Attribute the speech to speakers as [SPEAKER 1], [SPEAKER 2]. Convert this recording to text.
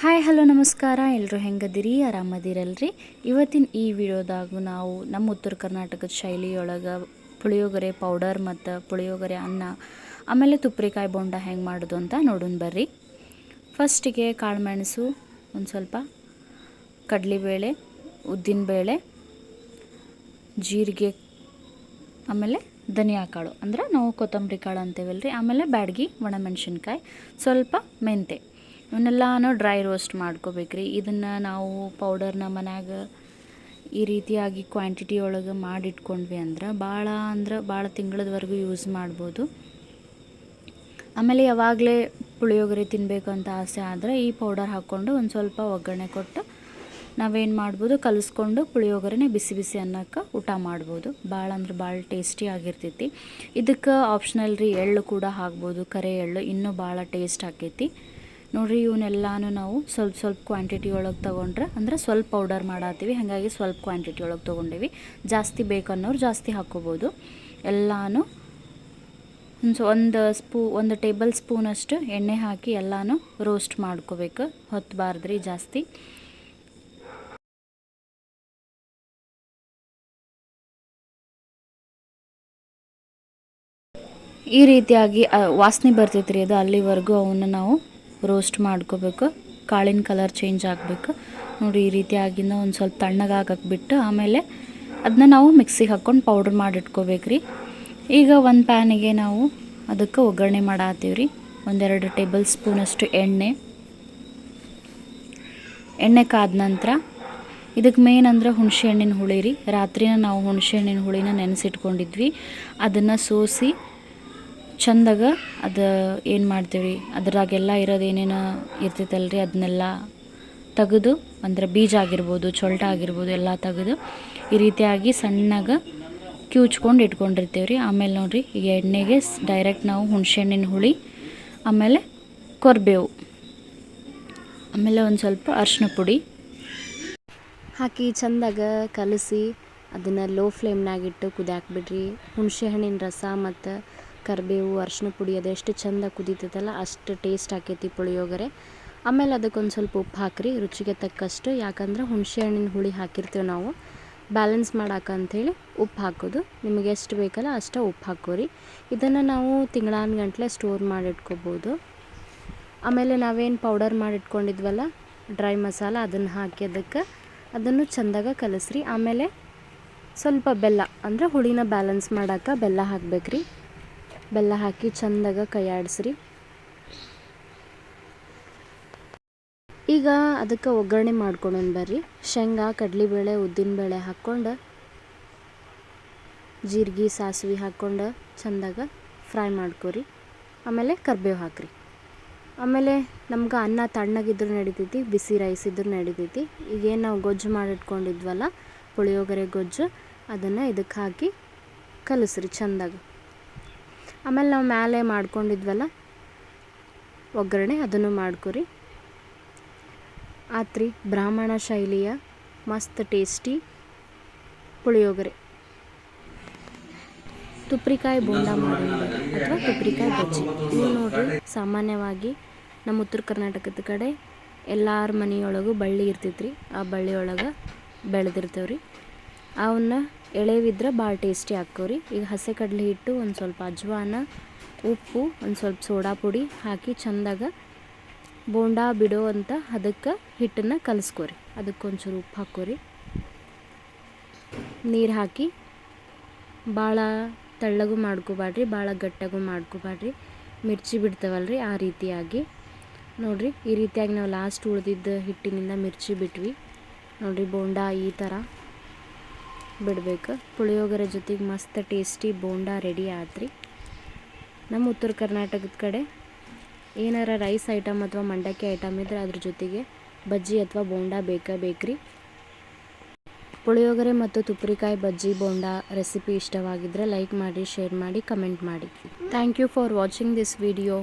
[SPEAKER 1] Hi, hello, ನಮಸ್ಕಾರ. ಎಲ್ಲರೂ ಹೆಂಗದಿರಿ? ಆರಾಮದಿರಲ್ರಿ? ಇವತ್ತಿನ ಈ ವಿಡಿಯೋದಾಗ ನಾವು ನಮ್ಮ ಉತ್ತರ ಕರ್ನಾಟಕದ ಶೈಲಿಯೊಳಗೆ ಪುಳಿಯೋಗರೆ ಪೌಡರ್ ಮತ್ತು ಪುಳಿಯೋಗರೆ ಅನ್ನ, ಆಮೇಲೆ ತುಪ್ರಿಕಾಯಿ ಬೋಂಡ ಹೆಂಗೆ ಮಾಡೋದು ಅಂತ ನೋಡೋಣ ಬರ್ರಿ. ಫಸ್ಟಿಗೆ ಕಾಳುಮೆಣಸು, ಒಂದು ಸ್ವಲ್ಪ ಕಡಲೆಬೇಳೆ ಉದ್ದಿನಬೇಳೆ ಜೀರಿಗೆ, ಆಮೇಲೆ ಧನಿಯಾ ಕಾಳು. ಅಂದ್ರೆ ನಾವು ಕೊತ್ತಂಬರಿ ಕಾಳು ಅಂತೇವಲ್ರಿ. ಆಮೇಲೆ ಬ್ಯಾಡ್ಗಿ ಒಣಮೆಣ್ಸಿನ್ಕಾಯಿ ಸ್ವಲ್ಪ ಮೆಂತೆ ಇವನ್ನೆಲ್ಲನೂ ಡ್ರೈ ರೋಸ್ಟ್ ಮಾಡ್ಕೋಬೇಕ್ರಿ. ಇದನ್ನು ನಾವು ಪೌಡರ್ನ ಮನ್ಯಾಗ ಈ ರೀತಿಯಾಗಿ ಕ್ವಾಂಟಿಟಿ ಒಳಗೆ ಮಾಡಿಟ್ಕೊಂಡ್ವಿ ಅಂದ್ರೆ ಭಾಳ ಅಂದ್ರೆ ಭಾಳ ತಿಂಗಳದವರೆಗೂ ಯೂಸ್ ಮಾಡ್ಬೋದು. ಆಮೇಲೆ ಯಾವಾಗಲೇ ಪುಳಿಯೋಗರೆ ತಿನ್ನಬೇಕು ಅಂತ ಆಸೆ ಆದರೆ ಈ ಪೌಡರ್ ಹಾಕ್ಕೊಂಡು ಒಂದು ಸ್ವಲ್ಪ ಒಗ್ಗರಣೆ ಕೊಟ್ಟು ನಾವೇನು ಮಾಡ್ಬೋದು ಕಲಿಸ್ಕೊಂಡು ಪುಳಿಯೋಗರೆನೆ ಬಿಸಿ ಬಿಸಿ ಅನ್ನಕ್ಕೆ ಊಟ ಮಾಡ್ಬೋದು. ಭಾಳ ಅಂದ್ರೆ ಭಾಳ ಟೇಸ್ಟಿ ಆಗಿರ್ತೈತಿ. ಇದಕ್ಕೆ ಆಪ್ಷನಲ್ ರೀ ಎಳ್ಳು ಕೂಡ ಹಾಕ್ಬೋದು, ಕರೆ ಎಳ್ಳು ಇನ್ನೂ ಭಾಳ ಟೇಸ್ಟ್ ಆಕೈತಿ. ನೋಡಿರಿ, ಇವನ್ನೆಲ್ಲನೂ ನಾವು ಸ್ವಲ್ಪ ಸ್ವಲ್ಪ ಕ್ವಾಂಟಿಟಿ ಒಳಗೆ ತೊಗೊಂಡ್ರೆ ಅಂದರೆ ಸ್ವಲ್ಪ ಪೌಡರ್ ಮಾಡತ್ತೀವಿ. ಹಾಗಾಗಿ ಸ್ವಲ್ಪ ಕ್ವಾಂಟಿಟಿ ಒಳಗೆ ತೊಗೊಂಡೀವಿ. ಜಾಸ್ತಿ ಬೇಕನ್ನೋರು ಜಾಸ್ತಿ ಹಾಕ್ಕೋಬೋದು ಎಲ್ಲನೂ ಒಂದು ಸ್ಪೂ, ಒಂದು ಟೇಬಲ್ ಸ್ಪೂನಷ್ಟು ಎಣ್ಣೆ ಹಾಕಿ ಎಲ್ಲನೂ ರೋಸ್ಟ್ ಮಾಡ್ಕೋಬೇಕು. ಹೊತ್ತಬಾರ್ದ್ರಿ ಜಾಸ್ತಿ. ಈ ರೀತಿಯಾಗಿ ವಾಸನೆ ಬರ್ತೈತೆ ಅದು ಅಲ್ಲಿವರೆಗೂ ಅವನ್ನ ನಾವು ರೋಸ್ಟ್ ಮಾಡ್ಕೋಬೇಕು. ಕಾಳಿನ ಕಲರ್ ಚೇಂಜ್ ಆಗಬೇಕು. ನೋಡಿ, ಈ ರೀತಿಯಾಗಿಂದ ಒಂದು ಸ್ವಲ್ಪ ತಣ್ಣಗಾಗಕ್ಕೆ ಬಿಟ್ಟು ಆಮೇಲೆ ಅದನ್ನ ನಾವು ಮಿಕ್ಸಿಗೆ ಹಾಕ್ಕೊಂಡು ಪೌಡ್ರ್ ಮಾಡಿಟ್ಕೋಬೇಕು ರೀ ಈಗ ಒಂದು ಪ್ಯಾನಿಗೆ ನಾವು ಅದಕ್ಕೆ ಒಗ್ಗರಣೆ ಮಾಡತ್ತೀವಿ ರೀ ಒಂದೆರಡು ಟೇಬಲ್ ಸ್ಪೂನಷ್ಟು ಎಣ್ಣೆ. ಎಣ್ಣೆ ಕಾದ ನಂತರ ಇದಕ್ಕೆ ಮೇನ್ ಅಂದ್ರೆ ಹುಣಸೆ ಹಣ್ಣಿನ ಹುಳಿ ರೀ. ರಾತ್ರಿನ ನಾವು ಹುಣಸೆ ಹಣ್ಣಿನ ಹುಳಿನ ನೆನೆಸಿಟ್ಕೊಂಡಿದ್ವಿ. ಅದನ್ನು ಸೋಸಿ ಚಂದಾಗ ಅದು ಏನು ಮಾಡ್ತೀವಿ ಅದ್ರಾಗೆಲ್ಲ ಇರೋದು ಏನೇನು ರೀ ಅದನ್ನೆಲ್ಲ ತೆಗೆದು ಅಂದರೆ ಬೀಜ ಆಗಿರ್ಬೋದು, ಚೊಲ್ಟ ಆಗಿರ್ಬೋದು, ಎಲ್ಲ ತೆಗೆದು ಈ ರೀತಿಯಾಗಿ ಸಣ್ಣಗೆ ಕ್ಯೂಚ್ಕೊಂಡು ಇಟ್ಕೊಂಡಿರ್ತೀವಿ ರೀ ಆಮೇಲೆ ನೋಡಿರಿ ಈಗ ಎಣ್ಣೆಗೆ ಡೈರೆಕ್ಟ್ ನಾವು ಹುಣಸೆ ಹಣ್ಣಿನ ಹುಳಿ, ಆಮೇಲೆ ಕೊರ್ಬೇವು, ಆಮೇಲೆ ಒಂದು ಸ್ವಲ್ಪ ಅರಿಶಿನ ಪುಡಿ. ಹಾಕಿ ಚಂದಾಗ ಕಲಸಿ, ಅದನ್ನು ಲೋ ಫ್ಲೇಮ್ನಾಗಿಟ್ಟು ಕುದಿಯಾಕೆ ಬಿಡ್ರಿ ಹುಣಸೆ ಹಣ್ಣಿನ ರಸ ಮತ್ತು ಕರಿಬೇವು ಅರ್ಶಿನ ಪುಡಿ ಅದೆಷ್ಟು ಚಂದ ಕುದೀತದಲ್ಲ ಅಷ್ಟು ಟೇಸ್ಟ್ ಆಕೈತಿ ಪುಳಿಯೋಗರೆ. ಆಮೇಲೆ ಅದಕ್ಕೊಂದು ಸ್ವಲ್ಪ ಉಪ್ಪು ಹಾಕ್ರಿ, ರುಚಿಗೆ ತಕ್ಕಷ್ಟು. ಯಾಕಂದ್ರೆ ಹುಣಸೆ ಹಣ್ಣಿನ ಹುಳಿ ಹಾಕಿರ್ತೀವಿ ನಾವು. ಬ್ಯಾಲೆನ್ಸ್ ಮಾಡಾಕ ಅಂಥೇಳಿ ಉಪ್ಪು ಹಾಕೋದು. ನಿಮಗೆ ಎಷ್ಟು ಬೇಕಲ್ಲ ಅಷ್ಟು ಉಪ್ಪು ಹಾಕೋರಿ. ಇದನ್ನು ನಾವು ತಿಂಗಳಾನ ಗಂಟಲೆ ಸ್ಟೋರ್ ಮಾಡಿಟ್ಕೋಬೋದು. ಆಮೇಲೆ ನಾವೇನು ಪೌಡರ್ ಮಾಡಿಟ್ಕೊಂಡಿದ್ವಲ್ಲ ಡ್ರೈ ಮಸಾಲ ಅದನ್ನು ಹಾಕಿ ಅದಕ್ಕೆ ಅದನ್ನು ಚೆಂದಾಗ ಕಲಸ್ರಿ. ಆಮೇಲೆ ಸ್ವಲ್ಪ ಬೆಲ್ಲ, ಅಂದರೆ ಹುಳಿನ ಬ್ಯಾಲೆನ್ಸ್ ಮಾಡೋಕೆ ಬೆಲ್ಲ ಹಾಕ್ಬೇಕ್ರಿ. ಬೆಲ್ಲ ಹಾಕಿ ಚಂದಾಗ ಕೈಯಾಡಿಸ್ರಿ. ಈಗ ಅದಕ್ಕೆ ಒಗ್ಗರಣೆ ಮಾಡ್ಕೊಂಡು ಬರ್ರಿ. ಶೇಂಗಾ ಉದ್ದಿನ ಉದ್ದಿನಬೇಳೆ ಹಾಕ್ಕೊಂಡು, ಜೀರಿಗೆ, ಸಾಸಿವೆ ಹಾಕ್ಕೊಂಡು ಚೆಂದಾಗ ಫ್ರೈ ಮಾಡ್ಕೊರಿ. ಆಮೇಲೆ ಕರ್ಬೇವು ಹಾಕ್ರಿ. ಆಮೇಲೆ ನಮ್ಗೆ ಅನ್ನ ತಣ್ಣಗಿದ್ರು ನಡಿತೈತಿ, ಬಿಸಿ ರೈಸ್ ಇದ್ರೂ ನಡಿತೈತಿ ಈಗೇನು ನಾವು ಗೊಜ್ಜು ಮಾಡಿಟ್ಕೊಂಡಿದ್ವಲ್ಲ, ಪುಳಿಯೋಗರೆ ಗೊಜ್ಜು, ಅದನ್ನು ಇದಕ್ಕೆ ಹಾಕಿ ಕಲಸ್ರಿ ಚೆಂದಾಗ. ಆಮೇಲೆ ನಾವು ಮೇಲೆ ಮಾಡ್ಕೊಂಡಿದ್ವಲ್ಲ? ಒಗ್ಗರಣೆ, ಅದನ್ನು ಮಾಡ್ಕೊರಿ. ಆತ್ರಿ, ಬ್ರಾಹ್ಮಣ ಶೈಲಿಯ ಮಸ್ತ್ ಟೇಸ್ಟಿ ಪುಳಿಯೋಗರೆ. ತುಪ್ರಿಕಾಯಿ ಬೋಂಡ ಮಾಡೋದು ಅಥವಾ ತುಪ್ರಿಕಾಯಿ ಬಜ್ಜಿ. ಇವು ನೋಡ್ರಿ, ಸಾಮಾನ್ಯವಾಗಿ ನಮ್ಮ ಉತ್ತರ ಕರ್ನಾಟಕದ ಕಡೆ ಎಲ್ಲರ ಮನೆಯೊಳಗೂ ಬಳ್ಳಿ ಇರ್ತೈತ್ರಿ. ಆ ಬಳ್ಳಿ ಒಳಗೆ ಬೆಳೆದಿರ್ತೇವ್ರಿ. ಅವನ್ನ ಎಳೆವಿದ್ರೆ ಭಾಳ ಟೇಸ್ಟಿ ಹಾಕೋರಿ ಈಗ ಹಸೆ ಕಡಲೆ ಹಿಟ್ಟು ಒಂದು ಸ್ವಲ್ಪ ಅಜ್ವಾನ, ಉಪ್ಪು, ಒಂದು ಸ್ವಲ್ಪ ಸೋಡಾ ಪುಡಿ ಹಾಕಿ ಚೆಂದಾಗ ಬೋಂಡ ಬಿಡೋ ಅಂತ ಅದಕ್ಕೆ ಹಿಟ್ಟನ್ನು ಕಲಿಸ್ಕೊರಿ. ಅದಕ್ಕೊಂಚೂರು ಉಪ್ಪು ಹಾಕೋರಿ ನೀರು ಹಾಕಿ ಭಾಳ ತೆಳ್ಳಗೂ ಮಾಡ್ಕೋಬಾಡ್ರಿ ಭಾಳ ಗಟ್ಟಾಗೂ ಮಾಡ್ಕೋಬಾಡ್ರಿ ಮಿರ್ಚಿ ಬಿಡ್ತಾವಲ್ರಿ ಆ ರೀತಿಯಾಗಿ. ನೋಡಿರಿ, ಈ ರೀತಿಯಾಗಿ ನಾವು ಲಾಸ್ಟ್ ಉಳಿದಿದ್ದ ಹಿಟ್ಟಿನಿಂದ ಮಿರ್ಚಿ ಬಿಟ್ವಿ. ನೋಡಿರಿ, ಬೋಂಡ ಈ ಥರ ಬಿಡಬೇಕು. ಪುಳಿಯೋಗರೆ ಜೊತೆಗೆ ಮಸ್ತ್ ಟೇಸ್ಟಿ ಬೋಂಡ ರೆಡಿ ಆತ್ರಿ ನಮ್ಮ ಉತ್ತರ ಕರ್ನಾಟಕದ ಕಡೆ ಏನಾರ ರೈಸ್ ಐಟಮ್ ಅಥವಾ ಮಂಡಕ್ಕಿ ಐಟಮ್ ಇದ್ರೆ ಅದ್ರ ಜೊತೆಗೆ ಬಜ್ಜಿ ಅಥವಾ ಬೋಂಡ ಬೇಕಾ ಬೇಕ್ರಿ. ಪುಳಿಯೋಗರೆ ಮತ್ತು ತುಪ್ರಿಕಾಯಿ ಬಜ್ಜಿ ಬೋಂಡ ರೆಸಿಪಿ ಇಷ್ಟವಾಗಿದ್ದರೆ ಲೈಕ್ ಮಾಡಿ ಶೇರ್ ಮಾಡಿ ಕಮೆಂಟ್ ಮಾಡಿ. Thank you for watching this video